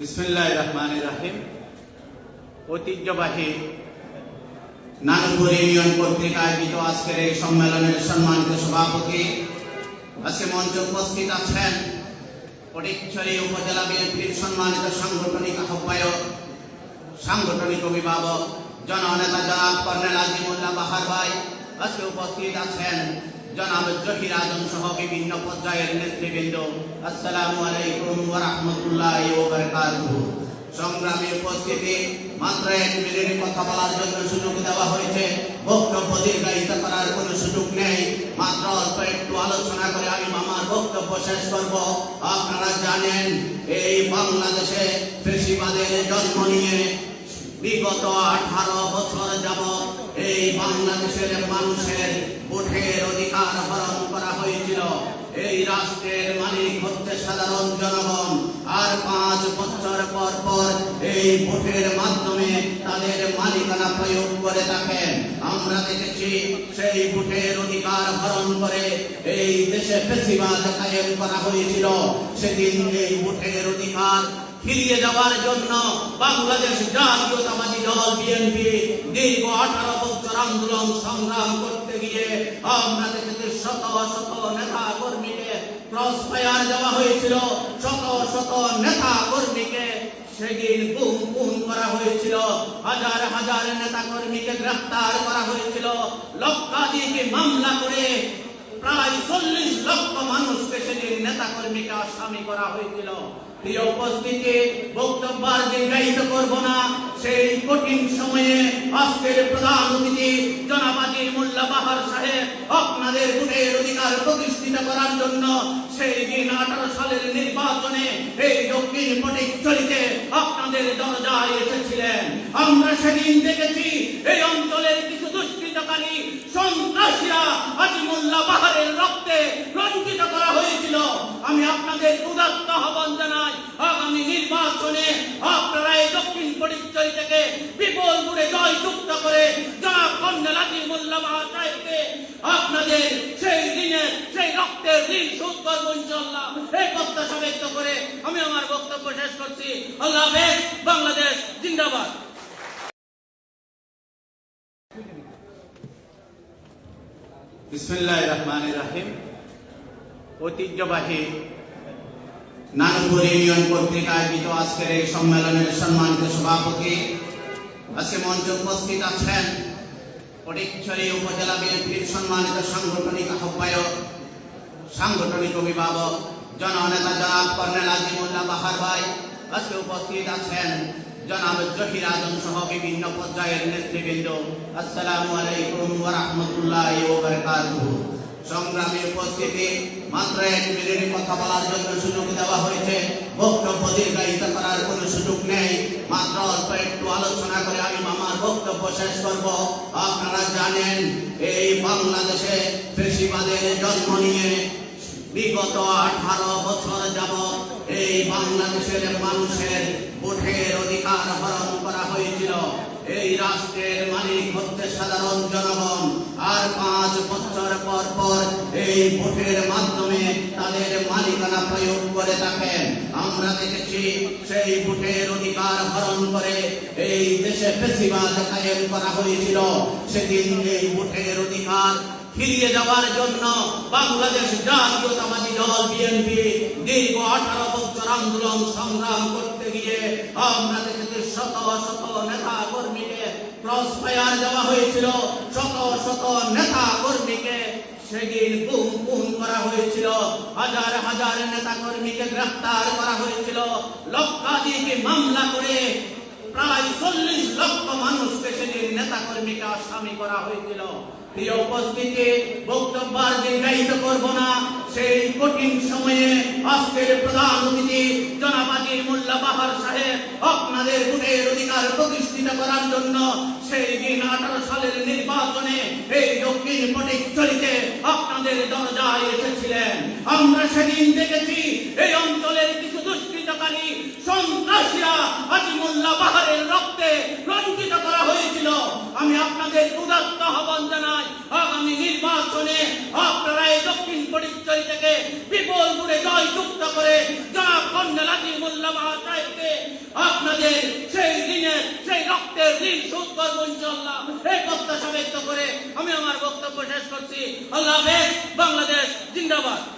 বিসমুল্লাহ রহমান রাহিম। ঐতিহ্যবাহী নানুপুর ইউনিয়ন কর্তৃক আয়োজিত আজকের এই সম্মেলনের সম্মানিত সভাপতি আজকে মঞ্চে উপস্থিত আছেন ফটিকছড়ি উপজেলা বিএনপির সম্মানিত সাংগঠনিক আহ্বায়ক, সাংগঠনিক অভিভাবক, জননেতা জনাব কর্নেল আজিমুল্লাহ বাহার ভাই। আজকে উপস্থিত আছেন জনাব জহির আজম সহ বিভিন্ন পর্যায়ের নেতৃবৃন্দ, আসসালামু আলাইকুম ওয়া রাহমাতুল্লাহি ওয়া বারাকাতুহু সংগ্রামী উপস্থিতি, মাত্র এক মিনিটে কথা বলার জন্য সুযোগ দেওয়া হয়েছে। বক্তব্য দীর্ঘায়িত করার কোনো সুযোগ নেই। মাত্র অল্প একটু আলোচনা করে আমি আমার বক্তব্য শেষ করব। আপনারা জানেন, এই বাংলাদেশে ফেসিবাদের জন্ম নিয়ে বিগত আঠারো বছর যাবৎ এই বাংলাদেশের মানুষের ভোটের অধিকার হরণ করা হয়েছিল। এই রাষ্ট্রের মালিক হচ্ছে সাধারণ জনগণ। আর পাঁচ বছর পর পর এই ভোটের মাধ্যমে তাদের মালিকানা প্রয়োগ করে থাকেন। আমরা দেখেছি সেই ভোটের অধিকার হরণ করে এই দেশে ফেসিবাদ কায়েম করা হয়েছিল। সেদিন এই ভোটের অধিকার ফিরিয়ে যাওয়ার জন্য বাংলাদেশ জাতীয়তাবাদী দল বিএনপি দীর্ঘ আঠারো বছর আন্দোলন সংগ্রাম করতে গিয়ে আমরা দেখেছি শত শত নেতা কর্মীকে ক্রস ফায়ার দেওয়া হয়েছিল। শত শত নেতা কর্মীকে সেদিন গুম গুম করা হয়েছিল। হাজার হাজার নেতা কর্মীকে গ্রেফতার করা হয়েছিল। লক্ষাধিক মামলা করে প্রায় চল্লিশ লক্ষ মানুষকে সেদিন নেতা কর্মীকে আসামি করা হয়েছিল। প্রিয় উপস্থিতি বক্তব্য দীর্ঘায়িত করব না। সেই কঠিন সময়ে আজকের প্রধান অতিথি জনাবাদী মোল্লা বাহার সাহেব আপনাদের ভোটের অধিকার প্রতিষ্ঠিত করার জন্য সেই দিন আঠারো সালের নির্বাচনে এই দক্ষিণ ফটিকছড়িতে আপনাদের দরজায় এসেছিলেন। আমরা সেদিন দেখেছি এই অঞ্চলের কিছু দুষ্কৃতকারী সন্ত্রাসীরা আজিমুল্লাহ বাহারের রক্তে রঞ্জিত করা আমি আপনাদের উদাত্ত আহ্বান জানাই, আগামী নির্বাচনে আপনারা এই দক্ষিণ পরিচয় থেকে বিপুল করে জয় যুক্ত করে জনাব কন্যা আজিমুল্লাহ বাহার সাহেবকে আপনাদের সেই দিনের সেই রক্তের ঋণ শোধ করব ইনশাল্লাহ এই প্রত্যাশা ব্যক্ত করে আমি আমার বক্তব্য শেষ করছি। আল্লাহ বাংলাদেশ জিন্দাবাদ। বিসমিল্লাহ রহমান রাহিম। ঐতিহ্যবাহী নানুপুর ইউনিয়ন কর্তৃক আয়োজিত আজকের এই সম্মেলনের সম্মানিত সভাপতি আজকে মঞ্চে উপস্থিত আছেন ফটিকছড়ি উপজেলা বিএনপির সম্মানিত সাংগঠনিক আহ্বায়ক, সাংগঠনিক অভিভাবক, জননেতা জনাব কর্নেল আজিমুল্লাহ বাহার ভাই। আজকে উপস্থিত আছেন জনাব জহির আজম সহ বিভিন্ন পর্যায়ের নেতৃবৃন্দ। আসসালামু আলাইকুম ওয়া রাহমাতুল্লাহি ওয়া বারাকাতুহু। সংগ্রামী উপস্থিতি মাত্র এক মিনিটে কথা বলার জন্য সুযোগ দেওয়া হয়েছে। বক্তব্য দীর্ঘায়িত করার কোনো সুযোগ নেই। মাত্র অল্প একটু আলোচনা করে আমি আমার বক্তব্য শেষ করব। আপনারা জানেন, এই বাংলাদেশে ফেসিবাদের জন্ম নিয়ে বিগত আঠারো বছর যাবৎ এই বাংলাদেশের মানুষের ভোটের অধিকার হরণ করা হয়েছিল। এই রাষ্ট্রের মালিক হচ্ছে সাধারণ জনগণ। এই ভোটের মাধ্যমে তাদের মালিকানা প্রয়োগ করে থাকেন। আমরা দেখেছি সেই ভোটের অধিকার হরণ করে এই দেশে ফেসিবাদ কায়েম করা হয়েছিল। সেদিন এই ভোটের অধিকার ফিরিয়ে দেওয়ার জন্য বাংলাদেশ জাতীয়তাবাদী দল, বিএনপি দীর্ঘ আঠারো বছর আন্দোলন সংগ্রাম করতে গিয়ে আমরা দেখেছি শত শত নেতা কর্মীকে ক্রস ফায়ার দেওয়া হয়েছিল। শত শত নেতা কর্মীকে সেদিন গুম গুম করা হয়েছিল। হাজার হাজার নেতা কর্মীকে গ্রেফতার করা হয়েছিল। লক্ষাধিক মামলা করে প্রায় চল্লিশ লক্ষ মানুষকে সেদিন নেতা কর্মীকে আসামি করা হয়েছিল। প্রিয় উপস্থিতি বক্তব্য আর দীর্ঘায়িত করব না। সেই কঠিন সময়ে আজকের প্রধান অতিথি মোল্লা বাহার সাহেব আপনাদের অধিকার প্রতিষ্ঠিত করার জন্য সেই দিন আঠারো সালের নির্বাচনে এই দক্ষিণ ফটিকছড়িতে আপনাদের দরজায় এসেছিলেন। আমরা সেদিন দেখেছি এই অঞ্চলের কিছু দুষ্কৃতকারী সন্ত্রাসীরা আজিমুল্লাহ বাহারের রক্তে রঞ্জিত করা হয়েছিল। আমি আপনাদের উদাত্ত আহ্বান জানাই, আগামী নির্বাচনে আপনারা এই দক্ষিণ পরিচয় থেকে বিপুল করে জয় যুক্ত করে জনাব কন্যা লাজি মোল্লা সাহেবকে আপনাদের সেই ঋণের, সেই রক্তের ঋণ শোধ করব ইনশাল্লাহ এই প্রত্যাশা ব্যক্ত করে আমি আমার বক্তব্য শেষ করছি। আল্লাহ হাফেজ। বাংলাদেশ জিন্দাবাদ